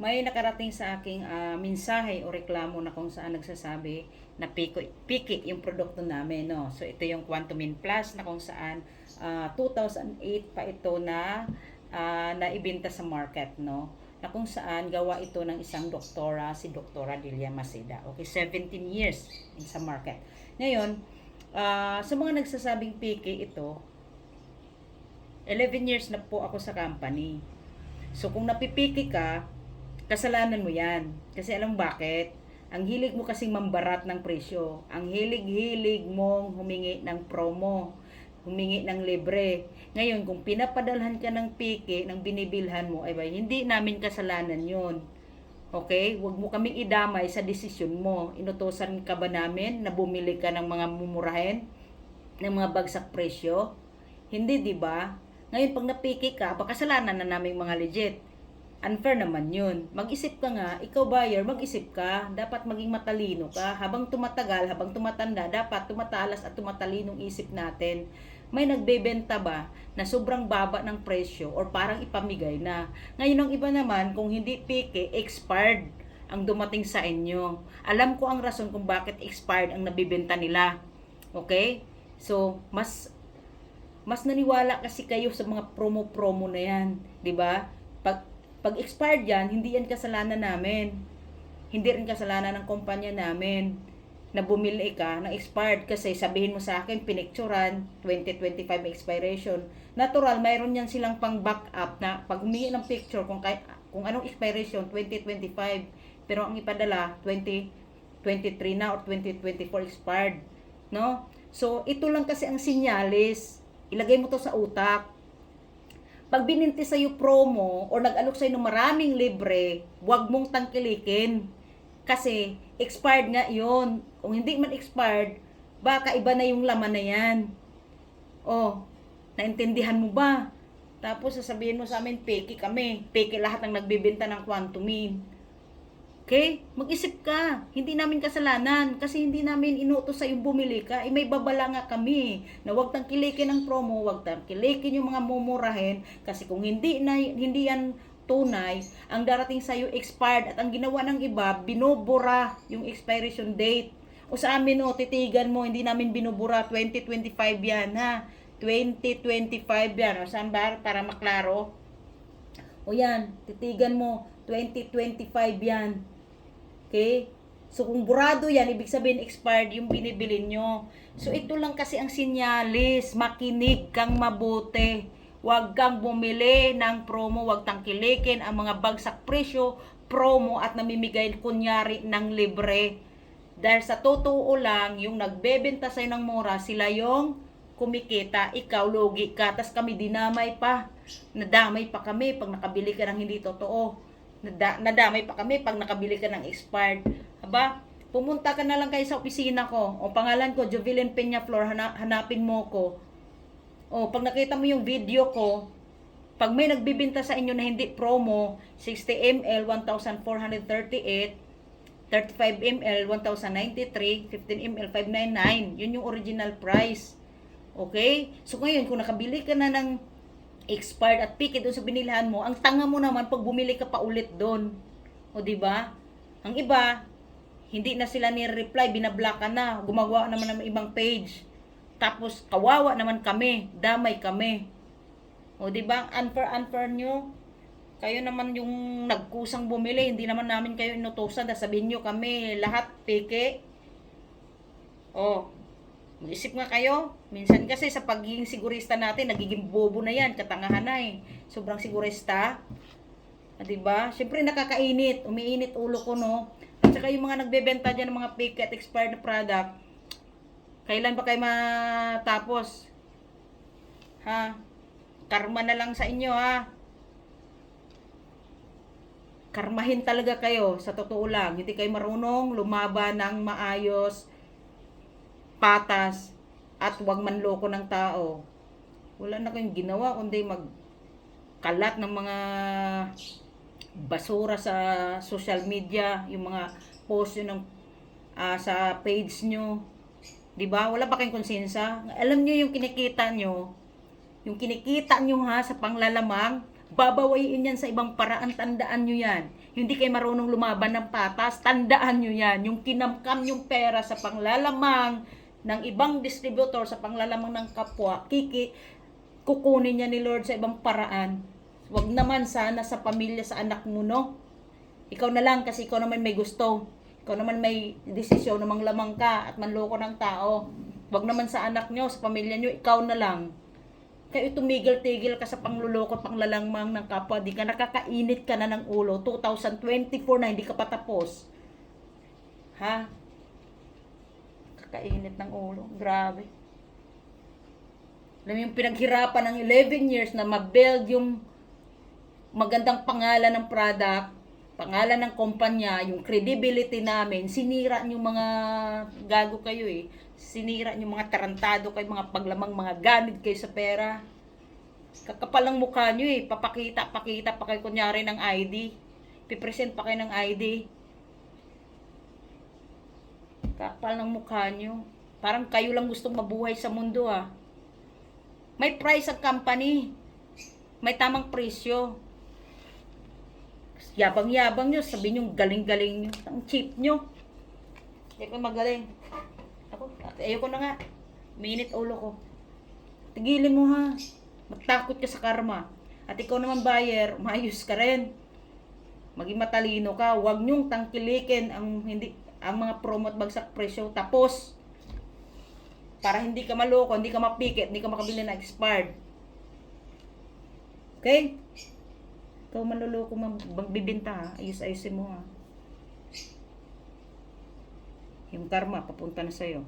may nakarating sa aking ah, mensahe o reklamo na kung saan nagsasabi na piki, piki yung produkto namin, no? So, ito yung Quantumin Plus na kung saan ah, 2008 pa ito na ah, naibenta sa market, no? Na kung saan gawa ito ng isang doktora, si Doktora Delia Maceda. Okay, 17 years in sa market. Ngayon, ah, sa mga nagsasabing piki ito, 11 years na po ako sa company. So, kung napipiki ka, kasalanan mo yan. Kasi alam bakit? Ang hilig mo kasing mambarat ng presyo. Ang hilig-hilig mong humingi ng promo. Humingi ng libre. Ngayon, kung pinapadalhan ka ng piki, ng binibilhan mo, ay ba, hindi namin kasalanan yon Okay? Huwag mo kaming idamay sa desisyon mo. Inutosan ka ba namin na bumili ka ng mga mumurahin? Ng mga bagsak presyo? Hindi, di ba? Ngayon, pag napiki ka, baka kasalanan na namin mga legit. Unfair naman yun. Mag-isip ka nga, ikaw buyer, mag-isip ka. Dapat maging matalino ka. Habang tumatagal, habang tumatanda, dapat tumatalas at tumatalinong isip natin. May nagbebenta ba na sobrang baba ng presyo or parang ipamigay na? Ngayon ang iba naman, kung hindi piki, expired ang dumating sa inyo. Alam ko ang rason kung bakit expired ang nabibenta nila. Okay? So, mas mas naniwala kasi kayo sa mga promo-promo na yan, 'di ba? Pag pag expired yan, hindi yan kasalanan namin. Hindi rin kasalanan ng kumpanya namin na bumili ka na expired kasi sabihin mo sa akin pinicturan 2025 expiration. Natural, mayroon yan silang pang backup na pag humingi ng picture kung kay, kung anong expiration 2025 pero ang ipadala 2023 na or 2024 expired, no? So ito lang kasi ang sinyalis ilagay mo to sa utak. Pag bininti sa'yo promo or nag-alok sa'yo ng maraming libre, huwag mong tangkilikin. Kasi expired nga yon. Kung hindi man expired, baka iba na yung laman na yan. Oh, naintindihan mo ba? Tapos sasabihin mo sa amin, peki kami. Peki lahat ng nagbibenta ng Quantumin. Okay? Mag-isip ka. Hindi namin kasalanan kasi hindi namin inutos sa yung bumili ka. Eh, may babala nga kami na wag tangkilikin ang promo, wag tangkilikin yung mga mumurahin kasi kung hindi na hindi yan tunay, ang darating sa iyo expired at ang ginawa ng iba, binubura yung expiration date. O sa amin o, titigan mo, hindi namin binubura, 2025 yan ha. 2025 yan. O saan? Para maklaro. O yan, titigan mo, 2025 yan. Okay? So, kung burado yan, ibig sabihin expired yung binibili nyo. So, ito lang kasi ang sinyalis. Makinig kang mabuti. Huwag kang bumili ng promo, huwag tangkilikin ang mga bagsak presyo, promo at namimigay kunyari ng libre. Dahil sa totoo lang, yung nagbebenta sa'yo ng mura, sila yung kumikita, ikaw logi ka, tas kami dinamay pa. Nadamay pa kami pag nakabili ka ng hindi totoo nada, nadamay pa kami pag nakabili ka ng expired. Aba, pumunta ka na lang kayo sa opisina ko. O pangalan ko, Jovelyn Peña Flor, hana, hanapin mo ko. O, pag nakita mo yung video ko, pag may nagbibinta sa inyo na hindi promo, 60 ml, 1,438, 35 ml, 1,093, 15 ml, 599. Yun yung original price. Okay? So ngayon, kung nakabili ka na ng expired at picky doon sa binilhan mo, ang tanga mo naman pag bumili ka pa ulit doon. O di ba? Ang iba, hindi na sila ni-reply, binablock ka na, gumagawa naman ng ibang page. Tapos kawawa naman kami, damay kami. O di ba? Unfair unfair nyo. Kayo naman yung nagkusang bumili, hindi naman namin kayo inutusan, sabihin nyo kami lahat peke. O, Mag-isip nga kayo. Minsan kasi sa pagiging sigurista natin, nagiging bobo na yan. Katangahan na eh. Sobrang sigurista. Ah, diba? Siyempre nakakainit. Umiinit ulo ko, no? At saka yung mga nagbebenta dyan ng mga fake at expired na product, kailan ba kayo matapos? Ha? Karma na lang sa inyo, ha? Karmahin talaga kayo, sa totoo lang. Hindi kayo marunong lumaban ng maayos, patas, at huwag manloko ng tao. Wala na kayong ginawa kundi magkalat ng mga basura sa social media, yung mga post nyo ng, ah, sa page nyo. 'Di ba? Wala pa kayong konsensya. Alam nyo yung kinikita nyo, yung kinikita nyo ha sa panglalamang, babawain yan sa ibang paraan, tandaan nyo yan. Hindi kayo marunong lumaban ng patas. Tandaan nyo yan. Yung kinamkam yung pera sa panglalamang ng ibang distributor sa panglalamang ng kapwa, kiki, kukunin niya ni Lord sa ibang paraan. Wag naman sana sa pamilya, sa anak mo, no? Ikaw na lang kasi ikaw naman may gusto. Ikaw naman may desisyon na manglamang ka at manloko ng tao. Wag naman sa anak nyo, sa pamilya nyo, ikaw na lang. Kaya tumigil-tigil ka sa pangluloko panglalangmang ng kapwa. Di ka nakakainit ka na ng ulo. 2024 na, hindi ka pa tapos. Ha? Kakainit ng ulo. Grabe. Alam mo yung pinaghirapan ng 11 years na ma-build yung magandang pangalan ng product, pangalan ng kumpanya, yung credibility namin, sinira yung mga gago kayo eh. Sinira yung mga tarantado kayo, mga paglamang, mga ganid kayo sa pera. Kakapal ang mukha nyo eh. Papakita, pakita pa kayo kunyari ng ID. Pipresent pa kayo ng ID. Kakapal ng mukha nyo. Parang kayo lang gustong mabuhay sa mundo ah. May price ang company. May tamang presyo. Yabang-yabang nyo, sabi nyo, galing-galing nyo. Ang cheap nyo. Hindi ko magaling. Ako, ayoko na nga. Minit ulo ko. Tigilin mo ha. Matakot ka sa karma. At ikaw naman buyer, maayos ka rin. Maging matalino ka. Huwag nyong tangkilikin ang hindi ang mga promo at bagsak presyo. Tapos, para hindi ka maloko, hindi ka mapikit, hindi ka makabili na expired. Okay? Ikaw manluloko magbibinta ha. Ayos-ayusin mo ha. Yung karma, papunta na sa'yo.